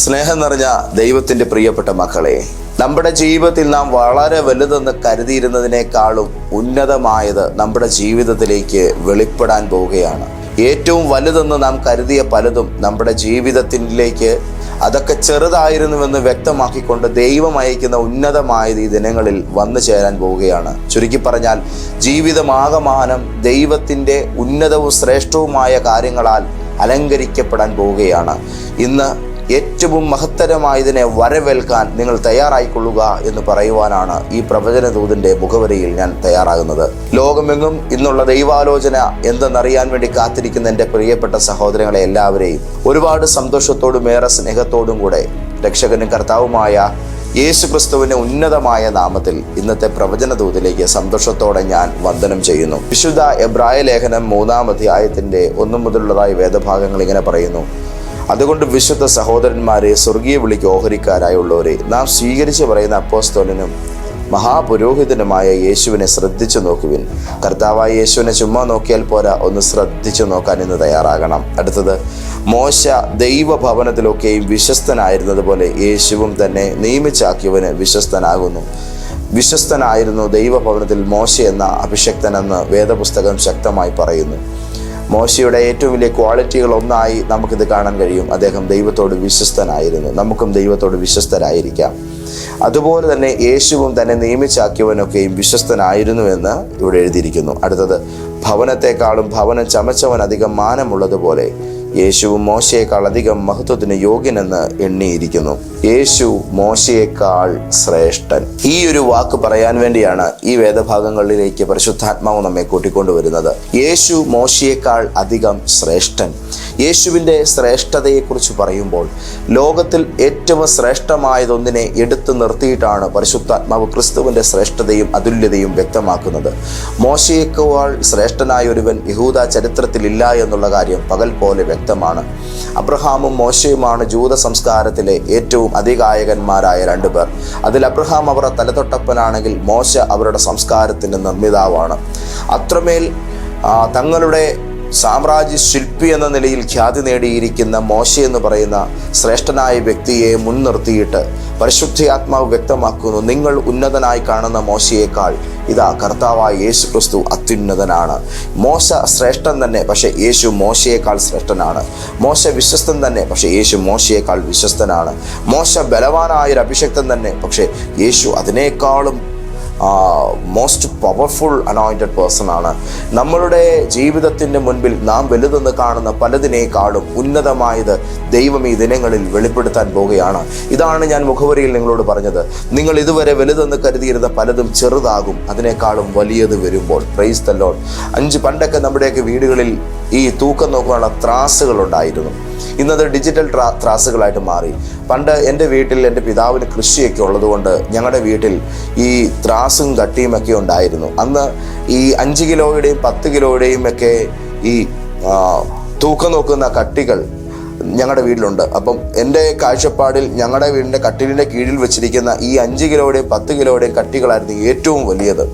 സ്നേഹം നിറഞ്ഞ ദൈവത്തിന്റെ പ്രിയപ്പെട്ട മക്കളെ നമ്മുടെ ജീവിതത്തിൽ നാം വളരെ വലുതെന്ന് കരുതിയിരുന്നതിനേക്കാളും ഉന്നതമായത് നമ്മുടെ ജീവിതത്തിലേക്ക് വെളിപ്പെടാൻ പോവുകയാണ്. ഏറ്റവും വലുതെന്ന് നാം കരുതിയ പലതും നമ്മുടെ ജീവിതത്തിലേക്ക് അതൊക്കെ ചെറുതായിരുന്നുവെന്ന് വ്യക്തമാക്കിക്കൊണ്ട് ദൈവം അയക്കുന്ന ഉന്നതമായത് ഈ ദിനങ്ങളിൽ വന്നു ചേരാൻ പോവുകയാണ്. ചുരുക്കി പറഞ്ഞാൽ ജീവിതമാകമാനം ദൈവത്തിന്റെ ഉന്നതവും ശ്രേഷ്ഠവുമായ കാര്യങ്ങളാൽ അലങ്കരിക്കപ്പെടാൻ പോവുകയാണ്. ഇന്ന് ഏറ്റവും മഹത്തരമായതിനെ വരവേൽക്കാൻ നിങ്ങൾ തയ്യാറായിക്കൊള്ളുക എന്ന് പറയുവാനാണ് ഈ പ്രവചന ദൂതിന്റെ മുഖവരിയിൽ ഞാൻ തയ്യാറാകുന്നത്. ലോകമെങ്ങും ഇന്നുള്ള ദൈവാലോചന എന്തെന്നറിയാൻ വേണ്ടി കാത്തിരിക്കുന്ന എന്റെ പ്രിയപ്പെട്ട സഹോദരങ്ങളെ എല്ലാവരെയും ഒരുപാട് സന്തോഷത്തോടും ഏറെ സ്നേഹത്തോടും കൂടെ രക്ഷകനും കർത്താവുമായ യേശു ക്രിസ്തുവിന്റെ ഉന്നതമായ നാമത്തിൽ ഇന്നത്തെ പ്രവചന ദൂതിലേക്ക് സന്തോഷത്തോടെ ഞാൻ വന്ദനം ചെയ്യുന്നു. വിശുദ്ധ എബ്രായ ലേഖനം മൂന്നാം അധ്യായത്തിന്റെ ഒന്നു മുതലുള്ളതായി വേദഭാഗങ്ങൾ ഇങ്ങനെ പറയുന്നു. അതുകൊണ്ട് വിശുദ്ധ സഹോദരന്മാരെ സ്വർഗീയ വിളിക്ക് ഓഹരിക്കാരായുള്ളവരെ നാം സ്വീകരിച്ചു പറയുന്ന അപ്പോസ്തോലനും മഹാപുരോഹിതനുമായ യേശുവിനെ ശ്രദ്ധിച്ചു നോക്കുവിൻ. കർത്താവായ യേശുവിനെ ചുമ്മാ നോക്കിയാൽ പോരാ ഒന്ന് ശ്രദ്ധിച്ചു നോക്കാൻ ഇന്ന് തയ്യാറാകണം. അടുത്തത് മോശ ദൈവഭവനത്തിലൊക്കെയും വിശ്വസ്തനായിരുന്നത് പോലെ യേശുവും തന്നെ നിയമിച്ചാക്കിയവന് വിശ്വസ്തനാകുന്നു. വിശ്വസ്തനായിരുന്നു ദൈവഭവനത്തിൽ മോശ എന്ന അഭിഷക്തനെന്ന് വേദപുസ്തകം ശക്തമായി പറയുന്നു. മോശയുടെ ഏറ്റവും വലിയ ക്വാളിറ്റികൾ ഒന്നായി നമുക്കിത് കാണാൻ കഴിയും. അദ്ദേഹം ദൈവത്തോട് വിശ്വസ്തനായിരുന്നു. നമുക്കും ദൈവത്തോട് വിശ്വസ്തരായിരിക്കാം. അതുപോലെ തന്നെ യേശുവും തന്നെ നിയമിച്ചാക്കിയവനൊക്കെയും വിശ്വസ്തനായിരുന്നുവെന്ന് ഇവിടെ എഴുതിയിരിക്കുന്നു. അടുത്തത് ഭവനത്തെക്കാളും ഭവനം ചമച്ചവൻ അധികം മാനമുള്ളതുപോലെ യേശുവും മോശയേക്കാൾ അധികം മഹത്വത്തിന് യോഗ്യനെന്ന് എണ്ണിയിരിക്കുന്നു. യേശു മോശയേക്കാൾ ശ്രേഷ്ഠൻ. ഈ ഒരു വാക്ക് പറയാൻ വേണ്ടിയാണ് ഈ വേദഭാഗങ്ങളിലേക്ക് പരിശുദ്ധാത്മാവ് നമ്മെ കൂട്ടിക്കൊണ്ടുവരുന്നത്. യേശു മോശയേക്കാൾ അധികം ശ്രേഷ്ഠൻ. യേശുവിന്റെ ശ്രേഷ്ഠതയെക്കുറിച്ച് പറയുമ്പോൾ ലോകത്തിൽ ഏറ്റവും ശ്രേഷ്ഠമായതൊന്നിനെ എടുത്തു നിർത്തിയിട്ടാണ് പരിശുദ്ധാത്മാവ് ക്രിസ്തുവിന്റെ ശ്രേഷ്ഠതയും അതുല്യതയും വ്യക്തമാക്കുന്നത്. മോശയേക്കാൾ ശ്രേഷ്ഠനായ ഒരുവൻ യഹൂദ ചരിത്രത്തിലില്ല എന്നുള്ള കാര്യം പകൽ പോലെ വ്യക്തമാണ്. അബ്രഹാമും മോശയുമാണ് ജൂത സംസ്കാരത്തിലെ ഏറ്റവും അധികായകന്മാരായ രണ്ടുപേർ. അതിൽ അബ്രഹാം അവരുടെ തലതൊട്ടപ്പനാണെങ്കിൽ മോശ അവരുടെ സംസ്കാരത്തിന്റെ നിർമ്മിതാവാണ്. അത്രമേൽ തങ്ങളുടെ സാമ്രാജ്യ ശില്പി എന്ന നിലയിൽ ഖ്യാതി നേടിയിരിക്കുന്ന മോശ എന്ന് പറയുന്ന ശ്രേഷ്ഠനായ വ്യക്തിയെ മുൻനിർത്തിയിട്ട് പരിശുദ്ധാത്മാവ് വ്യക്തമാക്കുന്നു നിങ്ങൾ ഉന്നതനായി കാണുന്ന മോശയേക്കാൾ ഇതാ കർത്താവായ യേശു ക്രിസ്തു അത്യുന്നതനാണ്. മോശ ശ്രേഷ്ഠൻ തന്നെ പക്ഷേ യേശു മോശയേക്കാൾ ശ്രേഷ്ഠനാണ്. മോശ വിശ്വസ്തൻ തന്നെ പക്ഷേ യേശു മോശയേക്കാൾ വിശ്വസ്തനാണ്. മോശ ബലവാനായ ഒരു അഭിഷക്തൻ തന്നെ പക്ഷേ യേശു അതിനേക്കാളും മോസ്റ്റ് പവർഫുൾ അനോയിന്റഡ് പേഴ്സൺ ആണ്. നമ്മളുടെ ജീവിതത്തിന്റെ മുൻപിൽ നാം വലുതെന്ന് കാണുന്ന പലതിനേക്കാളും ഉന്നതമായത് ദൈവം ഈ ദിനങ്ങളിൽ വെളിപ്പെടുത്താൻ പോവുകയാണ്. ഇതാണ് ഞാൻ മുഖവരിയിൽ നിങ്ങളോട് പറഞ്ഞത്. നിങ്ങൾ ഇതുവരെ വലുതെന്ന് കരുതിയിരുന്ന പലതും ചെറുതാകും. അതിനേക്കാളും വലിയത് വരുമ്പോൾ പ്രൈസ് തല്ലോൺ അഞ്ച് പണ്ടൊക്കെ നമ്മുടെയൊക്കെ വീടുകളിൽ ഈ തൂക്കം നോക്കാനുള്ള ത്രാസുകൾ ഉണ്ടായിരുന്നു. ഇന്നത് ഡിജിറ്റൽ ട്രാ ത്രാസുകളായിട്ട് മാറി. പണ്ട് എന്റെ വീട്ടിൽ എന്റെ പിതാവിന് കൃഷിയൊക്കെ ഉള്ളതുകൊണ്ട് ഞങ്ങളുടെ വീട്ടിൽ ഈ ത്രാസും കട്ടിയും ഒക്കെ ഉണ്ടായിരുന്നു. അന്ന് ഈ അഞ്ച് കിലോയുടെയും പത്ത് കിലോയുടെയും ഒക്കെ ഈ തൂക്കം നോക്കുന്ന കട്ടികൾ ഞങ്ങളുടെ വീട്ടിലുണ്ട്. അപ്പം എന്റെ കാഴ്ചപ്പാടിൽ ഞങ്ങളുടെ വീടിന്റെ കട്ടിലിന്റെ കീഴിൽ വെച്ചിരിക്കുന്ന ഈ അഞ്ച് കിലോയുടെയും പത്ത് കിലോയുടെയും കട്ടികളായിരുന്നു ഏറ്റവും വലിയത്.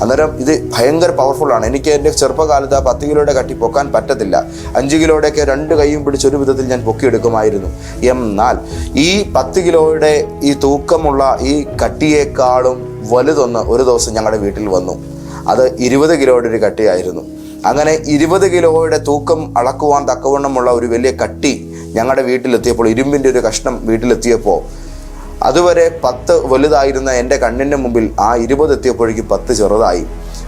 അന്നേരം ഇത് ഭയങ്കര പവർഫുൾ ആണ്. എനിക്ക് എന്റെ ചെറുപ്പകാലത്ത് ആ പത്ത് കിലോയുടെ കട്ടി പൊക്കാൻ പറ്റത്തില്ല. അഞ്ച് കിലോയുടെയൊക്കെ രണ്ട് കൈയും പിടിച്ച് ഒരു വിധത്തിൽ ഞാൻ പൊക്കിയെടുക്കുമായിരുന്നു. എന്നാൽ ഈ പത്ത് കിലോയുടെ ഈ തൂക്കമുള്ള ഈ കട്ടിയേക്കാളും വലുതൊന്ന് ഒരു ദിവസം ഞങ്ങളുടെ വീട്ടിൽ വന്നു. അത് ഇരുപത് കിലോയുടെ ഒരു കട്ടിയായിരുന്നു. അങ്ങനെ ഇരുപത് കിലോയുടെ തൂക്കം അളക്കുവാൻ തക്കവണ്ണമുള്ള ഒരു വലിയ കട്ടി ഞങ്ങളുടെ വീട്ടിലെത്തിയപ്പോൾ ഇരുമ്പിന്റെ ഒരു കഷ്ണം വീട്ടിലെത്തിയപ്പോൾ അതുവരെ പത്ത് വലുതായിരുന്ന എന്റെ കണ്ണിന്റെ മുമ്പിൽ ആ ഇരുപത് എത്തിയപ്പോഴേക്കും പത്ത് ചെറുതായി.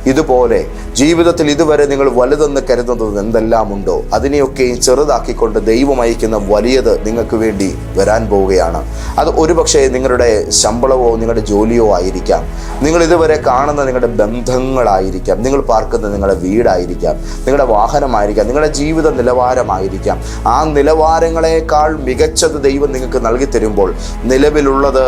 ഇതുപോലെ ജീവിതത്തിൽ ഇതുവരെ നിങ്ങൾ വലുതെന്ന് കരുതുന്നത് എന്തെല്ലാം ഉണ്ടോ അതിനെയൊക്കെയും ചെറുതാക്കിക്കൊണ്ട് ദൈവം അയക്കുന്ന വലിയത് നിങ്ങൾക്ക് വേണ്ടി വരാൻ പോവുകയാണ്. അത് ഒരുപക്ഷേ നിങ്ങളുടെ ശമ്പളമോ നിങ്ങളുടെ ജോലിയോ ആയിരിക്കാം. നിങ്ങൾ ഇതുവരെ കാണുന്ന നിങ്ങളുടെ ബന്ധങ്ങളായിരിക്കാം. നിങ്ങൾ പാർക്കുന്ന നിങ്ങളുടെ വീടായിരിക്കാം. നിങ്ങളുടെ വാഹനമായിരിക്കാം. നിങ്ങളുടെ ജീവിത നിലവാരമായിരിക്കാം. ആ നിലവാരങ്ങളെക്കാൾ മികച്ചത് ദൈവം നിങ്ങൾക്ക് നൽകി തരുമ്പോൾ നിലവിലുള്ളത്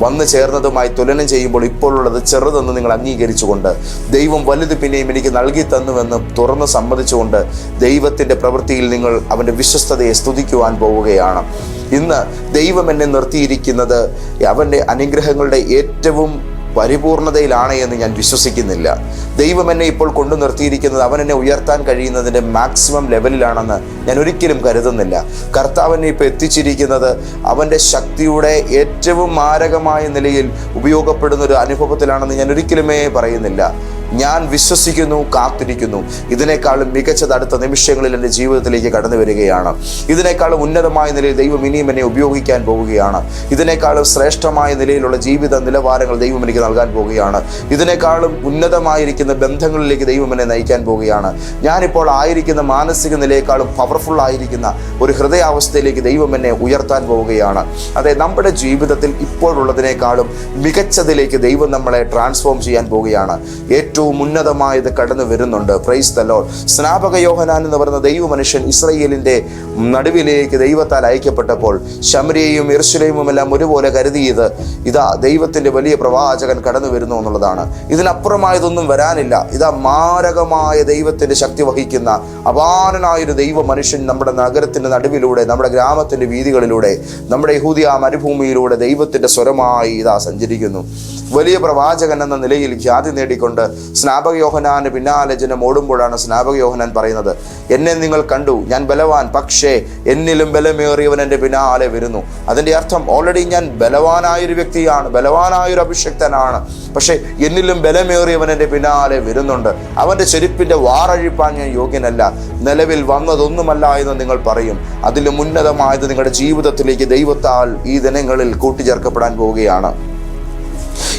വന്നു ചേർന്നതുമായി തുലനം ചെയ്യുമ്പോൾ ഇപ്പോഴുള്ളത് ചെറുതെന്ന് നിങ്ങൾ അംഗീകരിച്ചുകൊണ്ട് ദൈവം വലുത് പിന്നെയും എനിക്ക് നൽകി തന്നുവെന്ന് തുറന്ന് സമ്മതിച്ചുകൊണ്ട് ദൈവത്തിന്റെ പ്രവൃത്തിയിൽ നിങ്ങൾ അവന്റെ വിശ്വസ്തതയെ സ്തുതിക്കുവാൻ പോവുകയാണ്. ഇന്ന് ദൈവം എന്നെ നിർത്തിയിരിക്കുന്നത് അവന്റെ അനുഗ്രഹങ്ങളുടെ ഏറ്റവും പരിപൂർണതയിലാണ് എന്ന് ഞാൻ വിശ്വസിക്കുന്നില്ല. ദൈവം എന്നെ ഇപ്പോൾ കൊണ്ടു നിർത്തിയിരിക്കുന്നത് അവൻ എന്നെ ഉയർത്താൻ കഴിയുന്നതിന്റെ മാക്സിമം ലെവലിലാണെന്ന് ഞാൻ ഒരിക്കലും കരുതുന്നില്ല. കർത്താവിനെ ഇപ്പോൾ എത്തിച്ചിരിക്കുന്നത് അവന്റെ ശക്തിയുടെ ഏറ്റവും മാരകമായ നിലയിൽ ഉപയോഗപ്പെടുന്ന ഒരു അനുഭവത്തിലാണെന്ന് ഞാൻ ഒരിക്കലുമേ പറയുന്നില്ല. ഞാൻ വിശ്വസിക്കുന്നു കാത്തിരിക്കുന്നു. ഇതിനേക്കാളും മികച്ചത് അടുത്ത നിമിഷങ്ങളിൽ എന്റെ ജീവിതത്തിലേക്ക് കടന്നു വരികയാണ്. ഇതിനേക്കാളും ഉന്നതമായ നിലയിൽ ദൈവം ഇനിയും എന്നെ ഉപയോഗിക്കാൻ പോവുകയാണ്. ഇതിനേക്കാളും ശ്രേഷ്ഠമായ നിലയിലുള്ള ജീവിത നിലവാരങ്ങൾ ദൈവം എനിക്ക് നൽകാൻ പോവുകയാണ്. ഇതിനേക്കാളും ഉന്നതമായിരിക്കുന്ന ബന്ധങ്ങളിലേക്ക് ദൈവം എന്നെ നയിക്കാൻ പോവുകയാണ്. ഞാനിപ്പോൾ ആയിരിക്കുന്ന മാനസിക നിലയേക്കാളും പവർഫുൾ ആയിരിക്കുന്ന ഒരു ഹൃദയാവസ്ഥയിലേക്ക് ദൈവം എന്നെ ഉയർത്താൻ പോവുകയാണ്. അതെ നമ്മുടെ ജീവിതത്തിൽ ഇപ്പോഴുള്ളതിനേക്കാളും മികച്ചതിലേക്ക് ദൈവം നമ്മളെ ട്രാൻസ്ഫോം ചെയ്യാൻ പോവുകയാണ്. ഏറ്റവും ഉന്നതമായത് കടന്നു വരുന്നുണ്ട്. പ്രൈസ് തലോൾ സ്നാപക യോഹനാൻ എന്ന് പറയുന്ന ദൈവ മനുഷ്യൻ ഇസ്രയേലിന്റെ നടുവിലേക്ക് ദൈവത്താൽ അയക്കപ്പെട്ടപ്പോൾ ശമരിയെയും ഇർശുലയും എല്ലാം ഒരുപോലെ കരുതിയത് ഇതാ ദൈവത്തിന്റെ വലിയ പ്രവാചകൻ കടന്നു വരുന്നു എന്നുള്ളതാണ്. ഇതിനപ്പുറമായതൊന്നും വരാനില്ല. ഇതാ മാരകമായ ദൈവത്തിന്റെ ശക്തി വഹിക്കുന്ന അപാരനായൊരു ദൈവ മനുഷ്യൻ നമ്മുടെ നഗരത്തിന്റെ നടുവിലൂടെ നമ്മുടെ ഗ്രാമത്തിന്റെ വീതികളിലൂടെ നമ്മുടെ യഹൂദിയ മരുഭൂമിയിലൂടെ ദൈവത്തിന്റെ സ്വരമായി ഇതാ സഞ്ചരിക്കുന്നു. വലിയ പ്രവാചകൻ എന്ന നിലയിൽ ഖ്യാതി നേടിക്കൊണ്ട് സ്നാപക യോഹനാന്റെ പിന്നാലെ ജനം ഓടുമ്പോഴാണ് സ്നാപക യോഹനാൻ പറയുന്നത് എന്നെ നിങ്ങൾ കണ്ടു ഞാൻ ബലവാൻ പക്ഷേ എന്നിലും ബലമേറിയവൻ എന്റെ പിന്നാലെ വരുന്നു. അതിന്റെ അർത്ഥം ഓൾറെഡി ഞാൻ ബലവാനായൊരു വ്യക്തിയാണ് ബലവാനായൊരു അഭിഷക്തനാണ് പക്ഷേ എന്നിലും ബലമേറിയവൻ എന്റെ പിന്നാലെ വരുന്നുണ്ട്. അവന്റെ ചെരുപ്പിന്റെ വാറഴിപ്പാൻ ഞാൻ യോഗ്യനല്ല നിലവിൽ വന്നതൊന്നുമല്ല എന്ന് നിങ്ങൾ പറയും. അതിലും ഉന്നതമായത് നിങ്ങളുടെ ജീവിതത്തിലേക്ക് ദൈവത്താൽ ഈ ദിനങ്ങളിൽ കൂട്ടിച്ചേർക്കപ്പെടാൻ പോവുകയാണ്.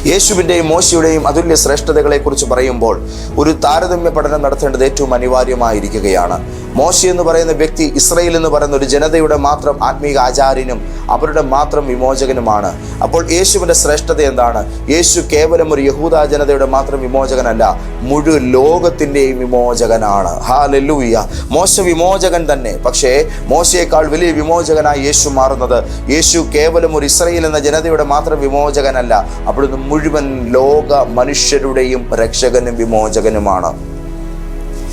യേശുവിന്റെയും മോശയുടെയും അതുല്യ ശ്രേഷ്ഠതകളെക്കുറിച്ച് പറയുമ്പോൾ ഒരു താരതമ്യ പഠനം നടത്തേണ്ടത് ഏറ്റവും അനിവാര്യമായിരിക്കുകയാണ്. മോശ എന്ന് പറയുന്ന വ്യക്തി ഇസ്രയേൽ എന്ന് പറയുന്ന ഒരു ജനതയുടെ മാത്രം ആത്മീക ആചാര്യനും അവരുടെ മാത്രം വിമോചകനുമാണ്. അപ്പോൾ യേശുവിന്റെ ശ്രേഷ്ഠത എന്താണ്? യേശു കേവലം ഒരു യഹൂദ ജനതയുടെ മാത്രം വിമോചകനല്ല മുഴുവൻ ലോകത്തിന്റെയും വിമോചകനാണ്. ഹാ ലെല്ലൂയ്യ മോശ വിമോചകൻ തന്നെ. പക്ഷേ മോശയേക്കാൾ വലിയ വിമോചകനായി യേശു മാറുന്നത് യേശു കേവലം ഒരു ഇസ്രയേൽ എന്ന ജനതയുടെ മാത്രം വിമോചകനല്ല അവിടുന്ന് മുഴുവൻ ലോക മനുഷ്യരുടെയും രക്ഷകനും വിമോചകനുമാണ്.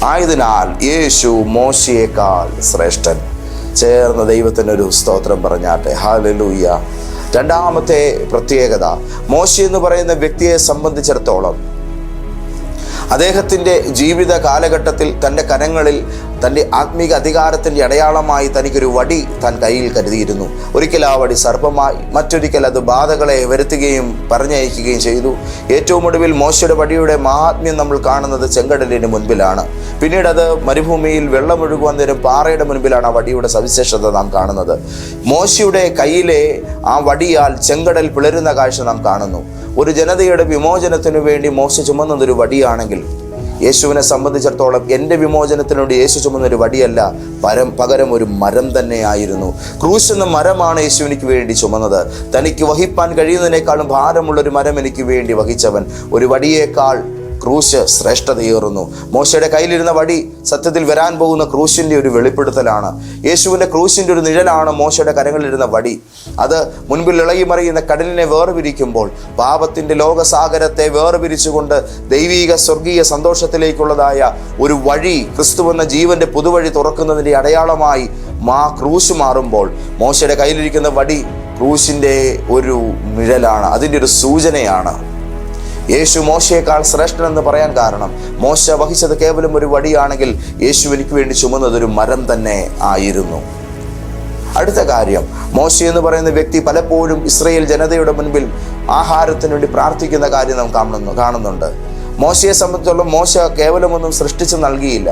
ആയതിനാൽ യേശു മോശയേക്കാൾ ശ്രേഷ്ഠൻ. ചേർന്ന ദൈവത്തിന് ഒരു സ്തോത്രം പറഞ്ഞാട്ടെ. ഹാലലൂയ്യ രണ്ടാമത്തെ പ്രത്യേകത മോശി എന്ന് പറയുന്ന വ്യക്തിയെ സംബന്ധിച്ചിടത്തോളം അദ്ദേഹത്തിന്റെ ജീവിത കാലഘട്ടത്തിൽ തന്റെ കരങ്ങളിൽ തന്റെ ആത്മീക അധികാരത്തിന്റെ അടയാളമായി തനിക്കൊരു വടി താൻ കയ്യിൽ കരുതിയിരുന്നു. ഒരിക്കൽ ആ വടി സർപ്പമായി മറ്റൊരിക്കൽ അത് ബാധകളെ വരുത്തുകയും പറഞ്ഞയക്കുകയും ചെയ്തു. ഏറ്റവും ഒടുവിൽ മോശയുടെ വടിയുടെ മഹാത്മ്യം നമ്മൾ കാണുന്നത് ചെങ്കടലിന് മുൻപിലാണ്. പിന്നീട് അത് മരുഭൂമിയിൽ വെള്ളമൊഴുകുവാൻ നേരം പാറയുടെ മുൻപിലാണ് ആ വടിയുടെ സവിശേഷത നാം കാണുന്നത്. മോശയുടെ കയ്യിലെ ആ വടിയാൽ ചെങ്കടൽ പിളരുന്ന കാഴ്ച നാം കാണുന്നു. ഒരു ജനതയുടെ വിമോചനത്തിനു വേണ്ടി മോശ ചുമന്നതൊരു വടിയാണെങ്കിൽ യേശുവിനെ സംബന്ധിച്ചിടത്തോളം എന്റെ വിമോചനത്തിനോട് യേശു ചുമന്നൊരു വടിയല്ല പരം പകരം ഒരു മരം തന്നെയായിരുന്നു. ക്രൂശ് എന്ന മരമാണ് യേശുവിനിക്ക് വേണ്ടി ചുമന്നത്. തനിക്ക് വഹിപ്പാൻ കഴിയുന്നതിനേക്കാളും ഭാരമുള്ളൊരു മരം എനിക്ക് വേണ്ടി വഹിച്ചവൻ. ഒരു വടിയേക്കാൾ ക്രൂശ് ശ്രേഷ്ഠതയേറുന്നു. മോശയുടെ കയ്യിലിരുന്ന വടി സത്യത്തിൽ വരാൻ പോകുന്ന ക്രൂശിന്റെ ഒരു വെളിപ്പെടുത്തലാണ്. യേശുവിന്റെ ക്രൂശിന്റെ ഒരു നിഴലാണ് മോശയുടെ കരങ്ങളിലിരുന്ന വടി. അത് മുൻപിൽ ഇളകിമറിയുന്ന കടലിനെ വേർപിരിക്കുമ്പോൾ പാപത്തിന്റെ ലോകസാഗരത്തെ വേർപിരിച്ചുകൊണ്ട് ദൈവീക സ്വർഗീയ സന്തോഷത്തിലേക്കുള്ളതായ ഒരു വഴി ക്രിസ്തു എന്ന ജീവന്റെ പുതുവഴി തുറക്കുന്നതിന്റെ അടയാളമായി മാ ക്രൂശ് മാറുമ്പോൾ മോശയുടെ കയ്യിലിരിക്കുന്ന വടി ക്രൂശിന്റെ ഒരു നിഴലാണ് അതിന്റെ ഒരു സൂചനയാണ്. യേശു മോശയേക്കാൾ ശ്രേഷ്ഠനെന്ന് പറയാൻ കാരണം. മോശ വഹിച്ചത് കേവലം ഒരു വടിയാണെങ്കിൽ യേശു എനിക്ക് വേണ്ടി ചുമന്നത് ഒരു മരം തന്നെ ആയിരുന്നു. അടുത്ത കാര്യം മോശ എന്ന് പറയുന്ന വ്യക്തി പലപ്പോഴും ഇസ്രയേൽ ജനതയുടെ മുൻപിൽ ആഹാരത്തിന് വേണ്ടി പ്രാർത്ഥിക്കുന്ന കാര്യം നാം കാണുന്നു കാണുന്നുണ്ട്. മോശയെ സംബന്ധിച്ചോളം മോശ കേവലമൊന്നും സൃഷ്ടിച്ച് നൽകിയില്ല.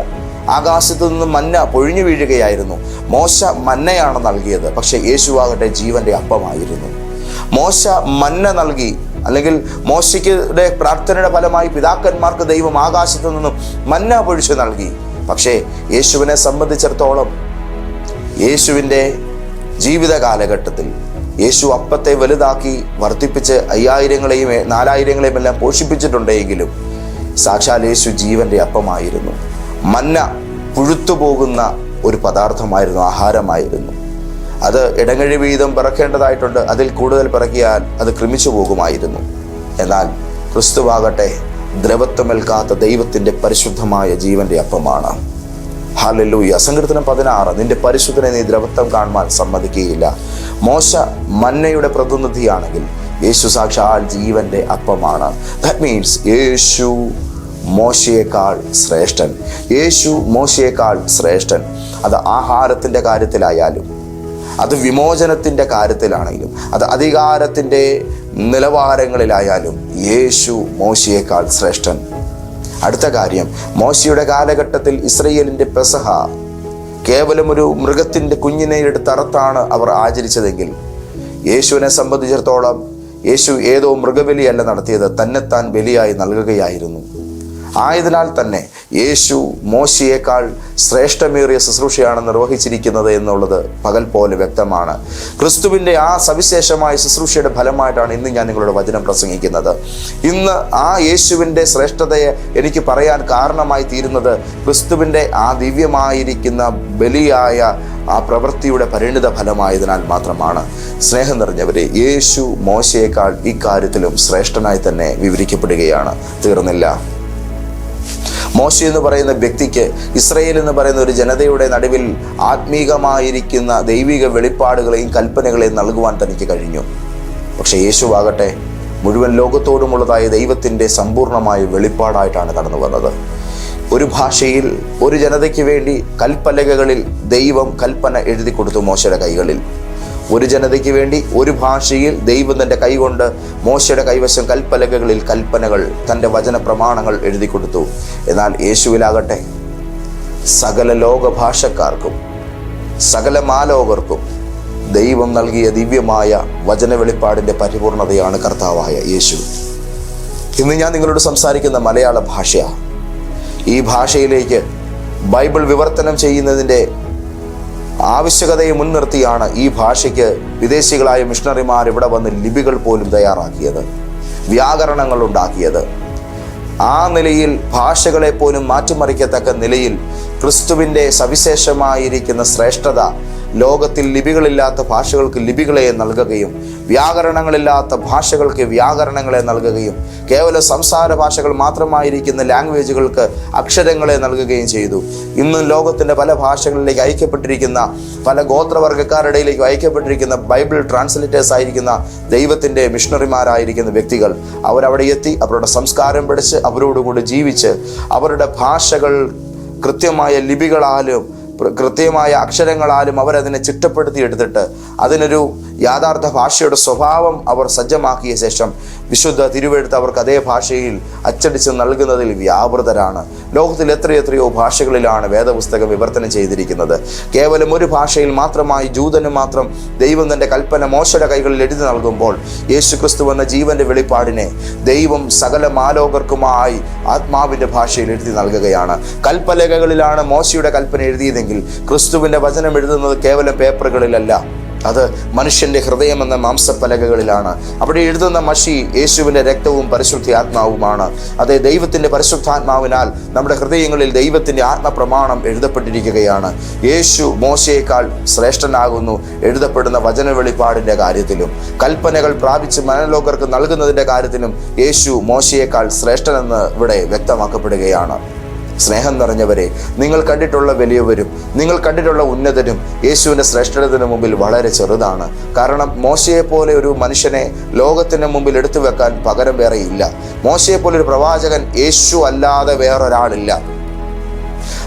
ആകാശത്തു നിന്നും മന്ന പൊഴിഞ്ഞു വീഴുകയായിരുന്നു. മോശ മന്നയാണ് നൽകിയത് പക്ഷേ യേശുവാകട്ടെ ജീവന്റെ അപ്പമായിരുന്നു. മോശ മന്ന നൽകി അല്ലെങ്കിൽ മോശയ്ക്കുടെ പ്രാർത്ഥനയുടെ ഫലമായി പിതാക്കന്മാർക്ക് ദൈവം ആകാശത്തു നിന്നും മന്ന പൊഴിച്ചു നൽകി. പക്ഷേ യേശുവിനെ സംബന്ധിച്ചിടത്തോളം യേശുവിന്റെ ജീവിത കാലഘട്ടത്തിൽ യേശു അപ്പത്തെ വലുതാക്കി വർദ്ധിപ്പിച്ച് അയ്യായിരങ്ങളെയും നാലായിരങ്ങളെയും എല്ലാം പോഷിപ്പിച്ചിട്ടുണ്ടെങ്കിലും സാക്ഷാൽ യേശു ജീവന്റെ അപ്പമായിരുന്നു. മന്ന പുഴുത്തുപോകുന്ന ഒരു പദാർത്ഥമായിരുന്നു ആഹാരമായിരുന്നു. അത് ഇടങ്ങഴി വീതം പിറക്കേണ്ടതായിട്ടുണ്ട്. അതിൽ കൂടുതൽ പിറക്കിയാൽ അത് ക്രമിച്ചു പോകുമായിരുന്നു. എന്നാൽ ക്രിസ്തുവാകട്ടെ ദ്രവത്വമേൽക്കാത്ത ദൈവത്തിന്റെ പരിശുദ്ധമായ ജീവന്റെ അപ്പമാണ്. ഹാലല്ലൂയ. സങ്കീർത്തനം പതിനാറ്. നിന്റെ പരിശുദ്ധനെ നീ ദ്രവത്വം കാണുവാൻ സമ്മതിക്കുകയില്ല. മോശ മന്നയുടെ പ്രതിനിധിയാണെങ്കിൽ യേശു സാക്ഷാൽ ജീവന്റെ അപ്പമാണ്. ദാറ്റ് മീൻസ് യേശു മോശയേക്കാൾ ശ്രേഷ്ഠൻ. യേശു മോശയേക്കാൾ ശ്രേഷ്ഠൻ. അത് ആഹാരത്തിന്റെ കാര്യത്തിലായാലും അത് വിമോചനത്തിന്റെ കാര്യത്തിലാണെങ്കിലും അത് അധികാരത്തിന്റെ നിലവാരങ്ങളിലായാലും യേശു മോശയേക്കാൾ ശ്രേഷ്ഠൻ. അടുത്ത കാര്യം മോശയുടെ കാലഘട്ടത്തിൽ ഇസ്രയേലിന്റെ പെസഹ കേവലം ഒരു മൃഗത്തിന്റെ കുഞ്ഞിനെ എടുത്തറത്താണ് അവർ ആചരിച്ചതെങ്കിൽ യേശുവിനെ സംബന്ധിച്ചിടത്തോളം യേശു ഏതോ മൃഗബലിയല്ല നടത്തിയത് തന്നെത്താൻ ബലിയായി നൽകുകയായിരുന്നു. ആയതിനാൽ തന്നെ യേശു മോശിയേക്കാൾ ശ്രേഷ്ഠമേറിയ ശുശ്രൂഷയാണ് നിർവഹിച്ചിരിക്കുന്നത് എന്നുള്ളത് പകൽ പോലെ വ്യക്തമാണ്. ക്രിസ്തുവിന്റെ ആ സവിശേഷമായ ശുശ്രൂഷയുടെ ഫലമായിട്ടാണ് ഇന്ന് ഞാൻ നിങ്ങളുടെ വചനം പ്രസംഗിക്കുന്നത്. ഇന്ന് ആ യേശുവിന്റെ ശ്രേഷ്ഠതയെ എനിക്ക് പറയാൻ കാരണമായി തീരുന്നത് ക്രിസ്തുവിന്റെ ആ ദിവ്യമായിരിക്കുന്ന ബലിയായ ആ പ്രവൃത്തിയുടെ പരിണിത ഫലമായതിനാൽ മാത്രമാണ്. സ്നേഹം നിറഞ്ഞവരെ യേശു മോശയേക്കാൾ ഇക്കാര്യത്തിലും ശ്രേഷ്ഠനായി തന്നെ വിവരിക്കപ്പെടുകയാണ്. തീർന്നില്ല. മോശ എന്ന് പറയുന്ന വ്യക്തിക്ക് ഇസ്രയേൽ എന്ന് പറയുന്ന ഒരു ജനതയുടെ നടുവിൽ ആത്മീകമായിരിക്കുന്ന ദൈവിക വെളിപ്പാടുകളെയും കൽപ്പനകളെയും നൽകുവാൻ തനിക്ക് കഴിഞ്ഞു. പക്ഷേ യേശുവാകട്ടെ മുഴുവൻ ലോകത്തോടുമുള്ളതായ ദൈവത്തിന്റെ സമ്പൂർണമായ വെളിപ്പാടായിട്ടാണ് കടന്നു വന്നത്. ഒരു ഭാഷയിൽ ഒരു ജനതയ്ക്ക് വേണ്ടി കൽപ്പലകകളിൽ ദൈവം കൽപ്പന എഴുതി കൊടുത്തു മോശയുടെ കൈകളിൽ. ഒരു ജനതയ്ക്ക് വേണ്ടി ഒരു ഭാഷയിൽ ദൈവം തന്റെ കൈകൊണ്ട് മോശയുടെ കൈവശം കൽപ്പലകകളിൽ കൽപ്പനകൾ തന്റെ വചന പ്രമാണങ്ങൾ എഴുതി കൊടുത്തു. എന്നാൽ യേശുവിലാകട്ടെ സകല ലോക ഭാഷക്കാർക്കും സകല മാലോകർക്കും ദൈവം നൽകിയ ദിവ്യമായ വചന വെളിപ്പാടിന്റെ പരിപൂർണതയാണ് കർത്താവായ യേശു. ഇന്ന് ഞാൻ നിങ്ങളോട് സംസാരിക്കുന്ന മലയാള ഭാഷയാണ്. ഈ ഭാഷയിലേക്ക് ബൈബിൾ വിവർത്തനം ചെയ്യുന്നതിന്റെ ആവശ്യകതയെ മുൻനിർത്തിയാണ് ഈ ഭാഷയ്ക്ക് വിദേശികളായ മിഷണറിമാർ ഇവിടെ വന്ന് ലിപികൾ പോലും തയ്യാറാക്കിയത് വ്യാകരണങ്ങൾ ഉണ്ടാക്കിയത്. ആ നിലയിൽ ഭാഷകളെ പോലും മാറ്റിമറിക്കത്തക്ക നിലയിൽ ക്രിസ്തുവിന്റെ സവിശേഷമായിരിക്കുന്ന ശ്രേഷ്ഠത ലോകത്തിൽ ലിപികളില്ലാത്ത ഭാഷകൾക്ക് ലിപികളെ നൽകുകയും വ്യാകരണങ്ങളില്ലാത്ത ഭാഷകൾക്ക് വ്യാകരണങ്ങളെ നൽകുകയും കേവല സംസാര ഭാഷകൾ മാത്രമായിരിക്കുന്ന ലാംഗ്വേജുകൾക്ക് അക്ഷരങ്ങളെ നൽകുകയും ചെയ്തു. ഇന്ന് ലോകത്തിന്റെ പല ഭാഷകളിലേക്ക് അയക്കപ്പെട്ടിരിക്കുന്ന പല ഗോത്രവർഗക്കാരുടെ അയക്കപ്പെട്ടിരിക്കുന്ന ബൈബിൾ ട്രാൻസ്ലേറ്റേഴ്സ് ആയിരിക്കുന്ന ദൈവത്തിന്റെ മിഷണറിമാരായിരിക്കുന്ന വ്യക്തികൾ അവരവിടെ എത്തി അവരുടെ സംസ്കാരം പഠിച്ച് അവരോടുകൂടി ജീവിച്ച് അവരുടെ ഭാഷകൾ കൃത്യമായ ലിപികളാലും കൃത്യമായ അക്ഷരങ്ങളാലും അവരതിനെ ചിട്ടപ്പെടുത്തി എടുത്തിട്ട് അതിനൊരു യാഥാർത്ഥ ഭാഷയുടെ സ്വഭാവം അവർ സജ്ജമാക്കിയ ശേഷം വിശുദ്ധ തിരുവെഴുത്ത് അവർക്ക് അതേ ഭാഷയിൽ അച്ചടിച്ച് നൽകുന്നതിൽ വ്യാപൃതരാണ്. ലോകത്തിൽ എത്രയെത്രയോ ഭാഷകളിലാണ് വേദപുസ്തകം വിവർത്തനം ചെയ്തിരിക്കുന്നത്. കേവലം ഒരു ഭാഷയിൽ മാത്രമായി ജൂതന് മാത്രം ദൈവം തന്റെ കൽപ്പന മോശയുടെ കൈകളിൽ എഴുതി നൽകുമ്പോൾ യേശു ക്രിസ്തു എന്ന ജീവന്റെ വെളിപ്പാടിനെ ദൈവം സകല മാലോകർക്കുമായി ആത്മാവിന്റെ ഭാഷയിൽ എഴുതി നൽകുകയാണ്. കൽപ്പലകകളിലാണ് മോശയുടെ കൽപ്പന എഴുതിയതെങ്കിൽ ക്രിസ്തുവിന്റെ വചനം എഴുതുന്നത് കേവലം പേപ്പറുകളിലല്ല. അത് മനുഷ്യന്റെ ഹൃദയമെന്ന മാംസപ്പലകകളിലാണ്. അവിടെ എഴുതുന്ന മഷി യേശുവിന്റെ രക്തവും പരിശുദ്ധ ആത്മാവുമാണ് അതേ ദൈവത്തിന്റെ പരിശുദ്ധാത്മാവിനാൽ നമ്മുടെ ഹൃദയങ്ങളിൽ ദൈവത്തിന്റെ ആത്മപ്രമാണം എഴുതപ്പെട്ടിരിക്കുകയാണ്. യേശു മോശയേക്കാൾ ശ്രേഷ്ഠനാകുന്നു എഴുതപ്പെടുന്ന വചന വെളിപ്പാടിന്റെ കാര്യത്തിലും. കൽപ്പനകൾ പ്രാപിച്ച് മനലോകർക്ക് നൽകുന്നതിന്റെ കാര്യത്തിലും യേശു മോശയേക്കാൾ ശ്രേഷ്ഠനെന്ന് ഇവിടെ വ്യക്തമാക്കപ്പെടുകയാണ്. സ്നേഹം നിറഞ്ഞവരെ നിങ്ങൾ കണ്ടിട്ടുള്ള വലിയവരും നിങ്ങൾ കണ്ടിട്ടുള്ള ഉന്നതരും യേശുവിന്റെ ശ്രേഷ്ഠതത്തിന് മുമ്പിൽ വളരെ ചെറുതാണ്. കാരണം മോശയെ പോലെ ഒരു മനുഷ്യനെ ലോകത്തിന് മുമ്പിൽ എടുത്തു വെക്കാൻ പകരം വേറെ ഇല്ല. മോശയെ ഒരു പ്രവാചകൻ യേശു അല്ലാതെ വേറൊരാളില്ല.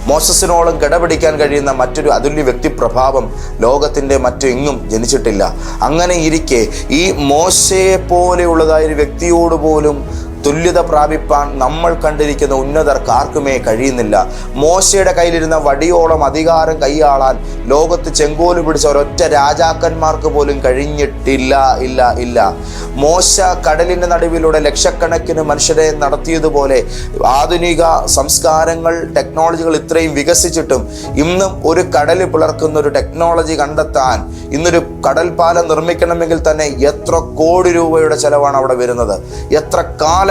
മോശസിനോളം കിടപിടിക്കാൻ കഴിയുന്ന മറ്റൊരു അതുല്യ വ്യക്തിപ്രഭാവം ലോകത്തിന്റെ മറ്റെങ്ങും ജനിച്ചിട്ടില്ല. അങ്ങനെ ഇരിക്കെ ഈ മോശയെ പോലെയുള്ളതായ ഒരു വ്യക്തിയോട് പോലും തുല്യത പ്രാപിപ്പാൻ നമ്മൾ കണ്ടിരിക്കുന്ന ഉന്നതർക്ക് ആർക്കുമേ കഴിയുന്നില്ല. മോശയുടെ കയ്യിലിരുന്ന വടിയോളം അധികാരം കൈയാളാൻ ലോകത്ത് ചെങ്കോൽ പിടിച്ച ഒരൊറ്റ രാജാക്കന്മാർക്ക് പോലും കഴിഞ്ഞിട്ടില്ല ഇല്ല ഇല്ല. മോശ കടലിന്റെ നടുവിലൂടെ ലക്ഷക്കണക്കിന് മനുഷ്യരെ നടത്തിയതുപോലെ ആധുനിക സംസ്കാരങ്ങൾ ടെക്നോളജികൾ ഇത്രയും വികസിച്ചിട്ടും ഇന്നും ഒരു കടൽ പിളർക്കുന്ന ഒരു ടെക്നോളജി കണ്ടെത്താൻ ഇന്നൊരു പാലം നിർമ്മിക്കണമെങ്കിൽ തന്നെ എത്ര കോടി രൂപയുടെ ചെലവാണ് അവിടെ വരുന്നത്. എത്ര